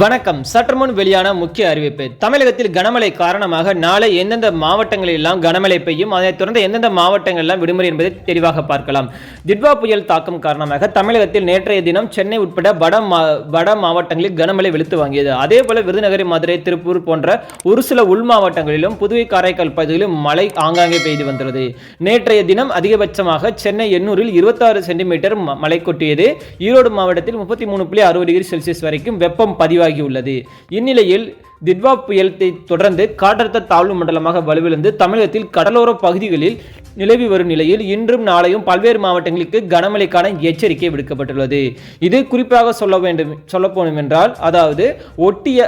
வணக்கம். சற்றுமுன் வெளியான முக்கிய அறிவிப்பு. தமிழகத்தில் கனமழை காரணமாக நாளை எந்தெந்த மாவட்டங்களில் எல்லாம் கனமழை பெய்யும் அதைத் தொடர்ந்து எந்தெந்த மாவட்டங்கள்லாம் விடுமுறை என்பதை தெளிவாக பார்க்கலாம். திட்வா புயல் தாக்கம் காரணமாக தமிழகத்தில் நேற்றைய தினம் சென்னை உட்பட வட மா வட மாவட்டங்களில் கனமழை வெளுத்து வாங்கியது. அதே போல விருதுநகர் மதுரை திருப்பூர் போன்ற ஒரு சில உள் மாவட்டங்களிலும் புதுவை காரைக்கால் பகுதிகளிலும் மழை ஆங்காங்கே பெய்து வந்துள்ளது. நேற்றைய தினம் அதிகபட்சமாக சென்னை எண்ணூரில் இருபத்தாறு சென்டிமீட்டர் மழை கொட்டியது. ஈரோடு மாவட்டத்தில் முப்பத்தி மூணு புள்ளி அறுபது டிகிரி செல்சியஸ் வரைக்கும் வெப்பம் பதிவாகியுள்ளது இந்நிலையில் திட்வா புயலத்தை தொடர்ந்து காற்றழுத்த தாழ்வு மண்டலமாக வலுவிழந்து தமிழகத்தில் கடலோர பகுதிகளில் நிலவி வரும் நிலையில் இன்றும் நாளையும் பல்வேறு மாவட்டங்களுக்கு கனமழைக்கான எச்சரிக்கை விடுக்கப்பட்டுள்ளது. இது குறிப்பாக சொல்ல வேண்டும் சொல்ல போனோம் என்றால் அதாவது ஒட்டிய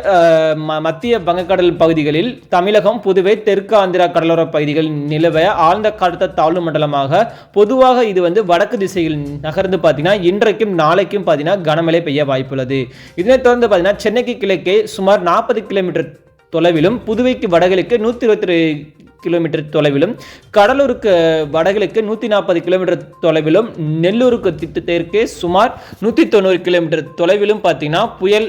ம- மத்திய வங்கக்கடல் பகுதிகளில் தமிழகம் புதுவை தெற்கு ஆந்திரா கடலோர பகுதிகள் நிலவ ஆழ்ந்த காலத்த தாழ்வு மண்டலமாக பொதுவாக இது வந்து வடக்கு திசையில் நகர்ந்து பார்த்தீங்கன்னா இன்றைக்கும் நாளைக்கும் பார்த்தீங்கன்னா கனமழை பெய்ய வாய்ப்புள்ளது. இதனைத் தொடர்ந்து பார்த்தீங்கன்னா சென்னைக்கு கிழக்கே சுமார் நாற்பது கிலோமீட்டர் தொலைவிலும் புதுவைக்கு வடகிழக்கு நூற்றி இருபத்தி கிலோமீட்டர் தொலைவிலும் கடலூருக்கு வடகிழக்கு நூற்றி நாற்பது கிலோமீட்டர் தொலைவிலும் நெல்லூருக்கு தெற்கே சுமார் நூற்றி தொண்ணூறு கிலோமீட்டர் தொலைவிலும் பார்த்தீங்கன்னா புயல்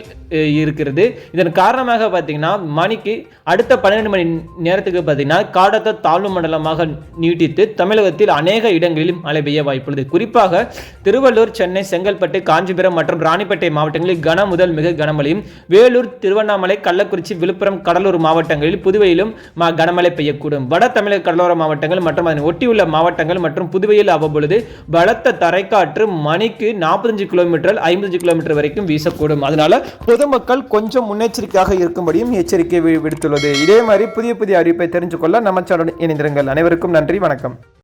இருக்கிறது. இதன் காரணமாக பார்த்தீங்கன்னா மணிக்கு அடுத்த பன்னிரெண்டு மணி நேரத்துக்கு பார்த்தீங்கன்னா காடத்த தாழ்வு மண்டலமாக நீட்டித்து தமிழகத்தில் அநேக இடங்களிலும் மழை பெய்ய வாய்ப்புள்ளது. குறிப்பாக திருவள்ளூர் சென்னை செங்கல்பட்டு காஞ்சிபுரம் மற்றும் ராணிப்பேட்டை மாவட்டங்களில் கன முதல் மிக கனமழையும் வேலூர் திருவண்ணாமலை கள்ளக்குறிச்சி விழுப்புரம் கடலூர் மாவட்டங்களில் புதுவையிலும் கனமழை பெய்யக்கூடும். வட தமிழக கடலோர மாவட்டங்கள் மற்றும் அதனை ஒட்டியுள்ள மாவட்டங்கள் மற்றும் புதுவையில் அவ்வப்பொழுது பலத்த தரைக்காற்று மணிக்கு நாற்பத்தஞ்சு கிலோமீட்டர் ஐம்பத்தஞ்சு கிலோமீட்டர் வரைக்கும் வீசக்கூடும். அதனால பொதுமக்கள் கொஞ்சம் முன்னெச்சரிக்கையாக இருக்கும்படியும் எச்சரிக்கை விடுத்துள்ளது. இதே மாதிரி புதிய புதிய அறிவிப்பை தெரிஞ்சு கொள்ள நம்ம சேனல் இணைந்திருங்கள். அனைவருக்கும் நன்றி. வணக்கம்.